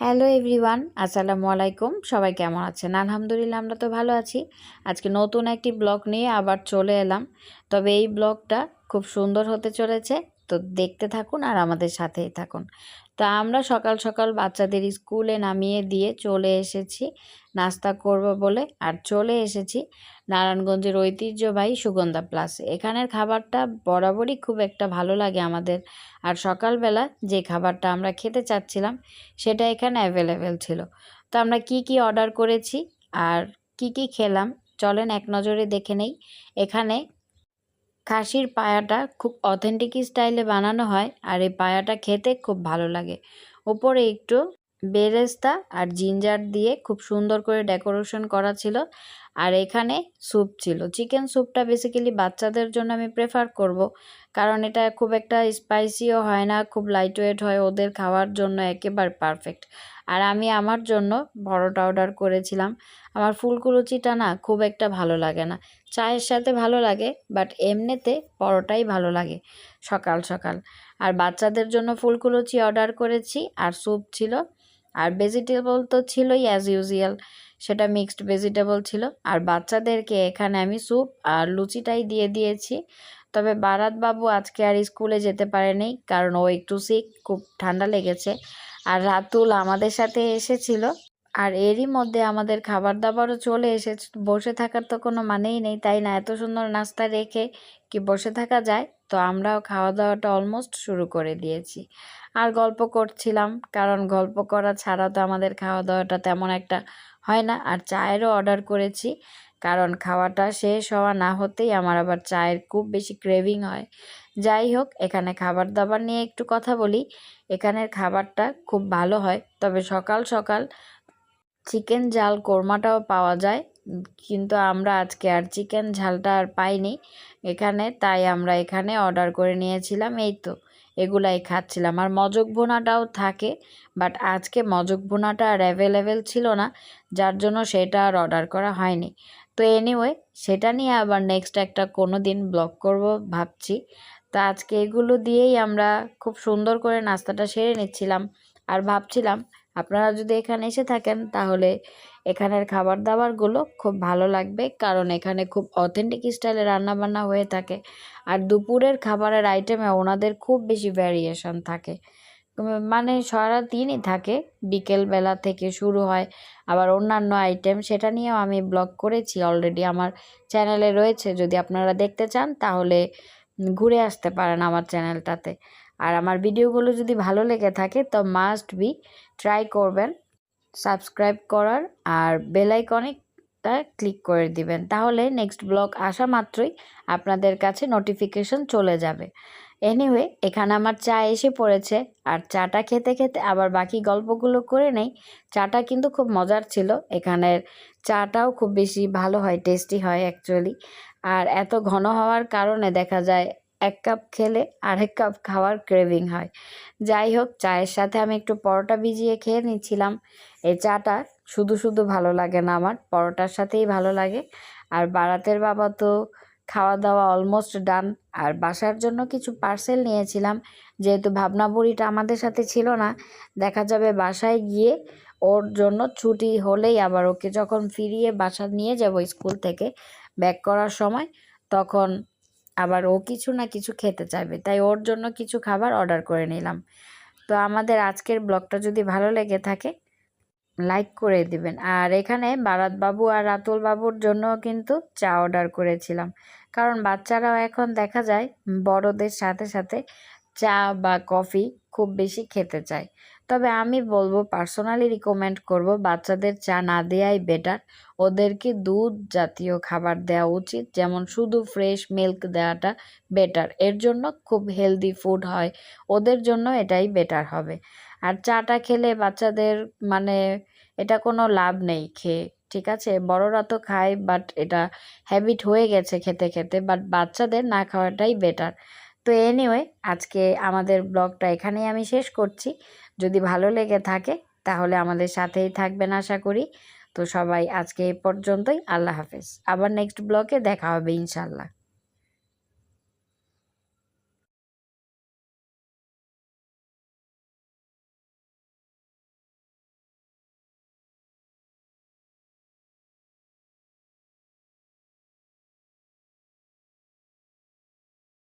Hello everyone, আসসালামু আলাইকুম। সবাই কেমন আছেন? আলহামদুলিল্লাহ, আমরা তো ভালো আছি। আজকে নতুন একটি ব্লগ নিয়ে আবার চলে এলাম। তবে এই ব্লগটা খুব সুন্দর হতে চলেছে। তো দেখতে থাকুন আর আমাদের সাথেই থাকুন। তা আমরা সকাল সকাল বাচ্চাদের স্কুলে নামিয়ে দিয়ে চলে এসেছি। নাস্তা করব বলে আর চলে এসেছি নারায়ণগঞ্জের ঐতিহ্যবাহী সুগন্ধা প্লাস। এখানের খাবারটা বরাবরই খুব একটা ভালো লাগে আমাদের। আর সকালবেলা যে খাবারটা আমরা খেতে চাচ্ছিলাম, সেটা এখানে অ্যাভেলেবেল ছিল। তো আমরা কি কি অর্ডার করেছি আর কি কি খেলাম, চলেন এক নজরে দেখে নেই। এখানে খাসির পায়াটা খুব অথেন্টিক স্টাইলে বানানো হয় আর এই পায়াটা খেতে খুব ভালো লাগে। ওপরে একটু বেরেস্তা আর জিঞ্জার দিয়ে খুব সুন্দর করে ডেকোরেশন করা ছিল আর এখানে স্যুপ ছিল। চিকেন স্যুপটা বেসিক্যালি বাচ্চাদের জন্য আমি প্রেফার করব কারণ এটা খুব একটা স্পাইসিও হয় না, খুব লাইট ওয়েট হয়, ওদের খাওয়ার জন্য একেবারে পারফেক্ট আর আমি আমার জন্য পরোটা অর্ডার করেছিলাম। আমার ফুলকুলুচিটা না খুব একটা ভালো লাগে না। চায়ের সাথে ভালো লাগে বাট এমনিতে পরোটাই ভালো লাগে সকাল সকাল। আর বাচ্চাদের জন্য ফুলকুলুচি অর্ডার করেছি, আর স্যুপ ছিল, আর ভেজিটেবল তো ছিলই অ্যাজ ইউজুয়াল সেটা মিক্সড ভেজিটেবল ছিল। আর বাচ্চাদেরকে এখানে আমি স্যুপ আর লুচিটাই দিয়ে দিয়েছি, তবে বারাত বাবু আজকে আর স্কুলে যেতে পারেনি, কারণ ও একটু সিক খুব ঠান্ডা লেগেছে। আর রাতুল আমাদের সাথে এসেছিল। আর এরই মধ্যে আমাদের খাবার দাবারও চলে এসে বসে থাকার তো কোনো মানেই নেই, তাই না? এত সুন্দর নাস্তা রেখে কি বসে থাকা যায়? তো আমরাও খাওয়া দাওয়াটা অলমোস্ট শুরু করে দিয়েছি। আর গল্প করছিলাম, কারণ গল্প করা ছাড়া তো আমাদের খাওয়া দাওয়াটা তেমন একটা হয় না। আর চায়েরও অর্ডার করেছি, কারণ খাওয়াটা শেষ হওয়া না হতেই আমার আবার চায়ের খুব বেশি ক্রেভিং হয়। যাই হোক, এখানে খাবার দাবার নিয়ে একটু কথা বলি। এখানের খাবারটা খুব ভালো হয়, তবে সকাল সকাল চিকেন ঝাল কোরমাটাও পাওয়া যায়, কিন্তু আমরা আজকে আর চিকেন ঝালটা আর পাইনি এখানে, তাই আমরা এখানে অর্ডার করে নিয়েছিলাম। এই তো, এগুলাই খাচ্ছিলাম। আর মজক ভুনাটাও থাকে, বাট আজকে মজক ভুনাটা আর অ্যাভেলেবেল ছিল না, যার জন্য সেটা আর অর্ডার করা হয়নি। তো এনিওয়ে সেটা নিয়ে আবার নেক্সট একটা কোনো দিন ব্লগ করব ভাবছি। তো আজকে এগুলো দিয়েই আমরা খুব সুন্দর করে নাস্তাটা সেরে নিচ্ছিলাম, আর ভাবছিলাম আপনারা যদি এখানে এসে থাকেন, তাহলে এখানের খাবার দাবারগুলো খুব ভালো লাগবে। কারণ এখানে খুব অথেন্টিক স্টাইলে রান্নাবান্না হয়ে থাকে। আর দুপুরের খাবারের আইটেমে ওনাদের খুব বেশি ভ্যারিয়েশন থাকে। মানে সারা দিনই থাকে। বিকেলবেলা থেকে শুরু হয়। আবার অন্যান্য আইটেম সেটা নিয়েও আমি ব্লগ করেছি অলরেডি আমার চ্যানেলে রয়েছে। যদি আপনারা দেখতে চান, তাহলে ঘুরে আসতে পারেন আমার চ্যানেলটাতে আর আমার ভিডিওগুলো যদি ভালো লেগে থাকে, তো মাস্ট বি ট্রাই করবেন। সাবস্ক্রাইব করার আর বেলাইকনিকটা ক্লিক করে দিবেন। তাহলে নেক্সট ব্লগ আসা মাত্রই আপনাদের কাছে নোটিফিকেশন চলে যাবে। এনিওয়ে এখানে আমার চা এসে পড়েছে। আর চাটা খেতে খেতে আবার বাকি গল্পগুলো করে নেই। চাটা কিন্তু খুব মজার ছিল। এখানের চাটাও খুব বেশি ভালো হয় টেস্টি হয় অ্যাকচুয়ালি আর এত ঘন হওয়ার কারণে দেখা যায় এক কাপ খেলে আরেক কাপ খাওয়ার ক্রেভিং হয়। যাই হোক, চায়ের সাথে আমি একটু পরোটা ভিজিয়ে খেয়ে নিচ্ছিলাম। এই চাটা শুধু শুধু ভালো লাগে না আমার, পরোটার সাথেই ভালো লাগে। আর বারাতের বাবা তো খাওয়া দাওয়া অলমোস্ট ডান আর বাসার জন্য কিছু পার্সেল নিয়েছিলাম। যেহেতু ভাবনা বুড়িটা আমাদের সাথে ছিল না, দেখা যাবে বাসায় গিয়ে ওর জন্য ছুটি হলেই আবার ওকে যখন ফিরিয়ে বাসা নিয়ে যাব স্কুল থেকে ব্যাক করার সময়, তখন আবার ও কিছু না কিছু খেতে চাইবে। তাই ওর জন্য কিছু খাবার অর্ডার করে নিলাম। তো আমাদের আজকের ব্লগটা যদি ভালো লেগে থাকে লাইক করে দিবেন। আর এখানে বারাত বাবু আর রাতুল বাবুর জন্য কিন্তু চা অর্ডার করেছিলাম। কারণ বাচ্চারাও এখন দেখা যায় বড়দের সাথে সাথে চা বা কফি খুব বেশি খেতে চায়। তবে আমি বলব পার্সোনালি রিকমেন্ড করব বাচ্চাদের চা না দেওয়াই বেটার ওদেরকে দুধ জাতীয় খাবার দেওয়া উচিত, যেমন শুধু ফ্রেশ মিল্ক দেওয়াটা বেটার এর জন্য খুব হেলদি ফুড হয়, ওদের জন্য এটাই বেটার হবে। আর চাটা খেলে বাচ্চাদের মানে এটা কোনো লাভ নেই খেয়ে, ঠিক আছে? বড়রা তো খায় বাট এটা হ্যাবিট হয়ে গেছে খেতে খেতে বাট বাচ্চাদের না খাওয়াটাই বেটার তো এনিওয়ে আজকে আমাদের ব্লগটা এখানেই আমি শেষ করছি। যদি ভালো লেগে থাকে, তাহলে আমাদের সাথেই থাকবেন আশা করি। তো সবাই আজকে এ পর্যন্তই, আল্লাহ হাফেজ। আবার নেক্সট ব্লগে দেখা হবে ইনশাল্লাহ